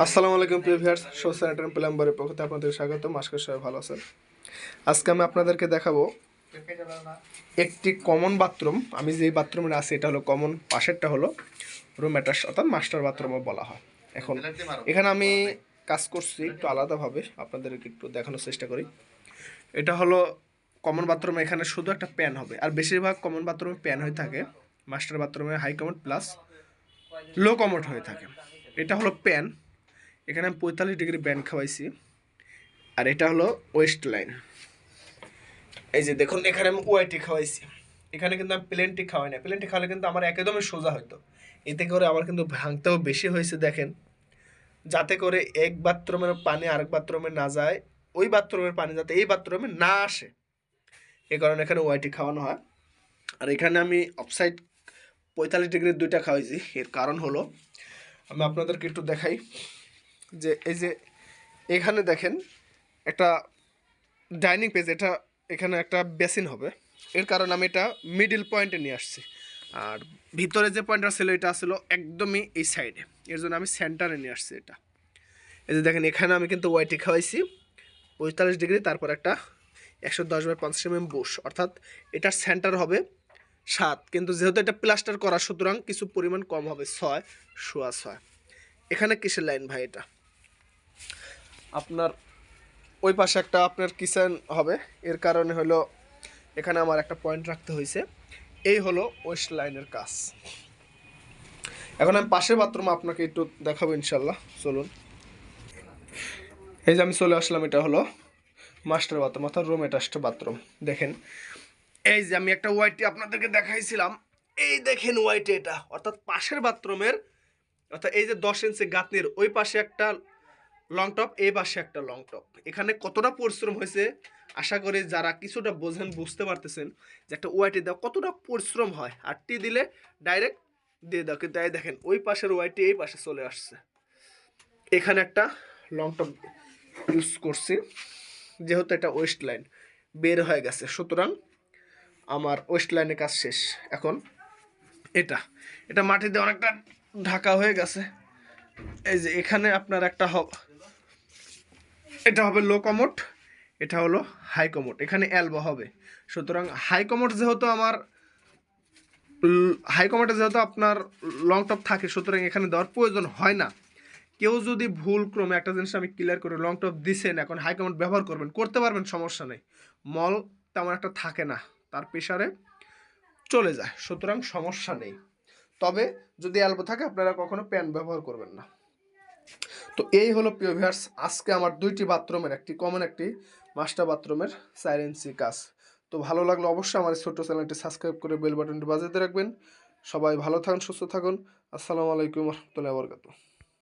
আসসালামু আলাইকুম প্রিয় ভিউয়ার্স শো স্যানিটারি প্লাম্বারের পক্ষ থেকে আপনাদের স্বাগত আজকে সবাই ভালো আছেন। আজকে আমি আপনাদেরকে দেখাবো একটি কমন বাথরুম আমি যে বাথরুমে আছি, এটা হলো কমন পাশেরটা হলো রুম অ্যাটাচ অর্থাৎ মাস্টার বাথরুমও বলা হয়। এখন, এখানে আমি কাজ করছি একটু আলাদাভাবে, আপনাদেরকে একটু দেখানোর চেষ্টা করি। এটা হলো কমন বাথরুমে এখানে শুধু একটা প্যান হবে। আর বেশিরভাগ কমন বাথরুমে প্যান হয়ে থাকে মাস্টার বাথরুমে high commode plus low commode হয়ে থাকে। এটা হলো প্যান এখানে আমি পঁয়তাল্লিশ ডিগ্রি ব্যান্ড খাওয়াইছি। আর এটা হলো ওয়েস্ট লাইন এই যে দেখুন, এখানে আমি ওয়াইটি খাওয়াইছি। এখানে কিন্তু আমি প্লেনটি খাওয়াই না প্লেনটি খাওয়ালে কিন্তু আমার একদমই সোজা হতো এতে করে আমার কিন্তু ভাঙতেও বেশি হয়েছে, দেখেন। যাতে করে এক বাথরুমের পানি আরেক বাথরুমে না যায়, ওই বাথরুমের পানি যাতে এই বাথরুমে না আসে। এ কারণে এখানে ওয়াইটি খাওয়ানো হয়। আর এখানে আমি অফসাইড পঁয়তাল্লিশ ডিগ্রির দুইটা খাওয়াইছি। এর কারণ হলো, আমি আপনাদেরকে একটু দেখাই। যে এই যে এখানে দেখেন একটা ডাইনিং পেজ, এটা এখানে একটা বেসিন হবে। এর কারণ আমি এটা মিডিল পয়েন্টে নিয়ে আসছি। আর ভিতরে যে পয়েন্টটা ছিল, এটা ছিল একদমই এই সাইডে এর জন্য আমি সেন্টারে নিয়ে আসছি এটা। এই যে দেখেন, এখানে আমি কিন্তু ওয়াইটি খাওয়াইছি। পঁয়তাল্লিশ ডিগ্রি, তারপর একটা একশো দশ বাই পঞ্চাশ এম বুশ অর্থাৎ এটার সেন্টার হবে সাত। কিন্তু যেহেতু এটা প্লাস্টার করা, সুতরাং কিছু পরিমাণ কম হবে ছয়, সোয়া ছয়। এখানে কিসের লাইন ভাই এটা? আপনার ওই পাশে একটা আপনার কিচেন হবে। এর কারণে হলো এখানে আমার একটা পয়েন্ট রাখতে হয়েছে। এই হলো ওয়েস্ট লাইনের কাজ। এখন আমি পাশের বাথরুম আপনাকে একটু দেখাবো ইনশাল্লাহ। চলুন। এই যে আমি চলে আসলাম, এটা হলো মাস্টার বাথরুম অর্থাৎ রুম অ্যাটাচড বাথরুম দেখেন, এই যে আমি একটা ওয়াইটি আপনাদেরকে দেখাইছিলাম। এই দেখেন ওয়াইটি এটা। অর্থাৎ পাশের বাথরুমের অর্থাৎ এই যে দশ ইঞ্চি গাঁথনির ওই পাশে একটা লং টপ এই পাশে একটা লং টপ এখানে কতটা পরিশ্রম হয়েছে? আশা করি যারা কিছুটা বোঝেন, বুঝতে পারতেছেন যে একটা ওয়াইটি দেওয়া কতটা পরিশ্রম হয়। আর টি দিলে ডাইরেক্ট দিয়ে দাও, কিন্তু দেখেন, ওই পাশের ওয়াইটি এই পাশে চলে আসছে। এখানে একটা লং টপ ইউজ করছি, যেহেতু এটা ওয়েস্ট লাইন বের হয়ে গেছে। সুতরাং আমার ওয়েস্ট লাইনের কাজ শেষ। এখন এটা এটা মাটিতে অনেকটা ঢাকা হয়ে গেছে। এই যে এখানে আপনার একটা এটা হবে লো কমোট এটা হলো হাই কমোট এখানে অ্যালবো হবে। সুতরাং হাই কমোট যেহেতু আমার হাই কমোটে যেহেতু আপনার লং টপ থাকে, সুতরাং এখানে দেওয়ার প্রয়োজন হয় না। কেউ যদি ভুল ক্রমে একটা জিনিস আমি ক্লিয়ার করে লং টপ দিছেন, এখন হাই কমোট ব্যবহার করবেন, করতে পারবেন, সমস্যা নেই। মল তেমন একটা থাকে না, তার প্রেশারে চলে যায়, সুতরাং সমস্যা নেই। তবে যদি অ্যালবো থাকে, আপনারা কখনো প্যান ব্যবহার করবেন না। তো এই হলো প্রিয় ভিউয়ার্স, আজকে আমার দুইটি বাথরুমের একটি কমন একটি মাস্টার বাথরুমের সাইলেন্সি কাজ। তো ভালো লাগলে অবশ্যই আমার ছোট্ট চ্যানেলটি সাবস্ক্রাইব করে বেল বাটনটি বাজাতে রাখবেন। সবাই ভালো থাকুন, সুস্থ থাকুন। আসসালামু আলাইকুম রহমতুল্লাহ বরকাতু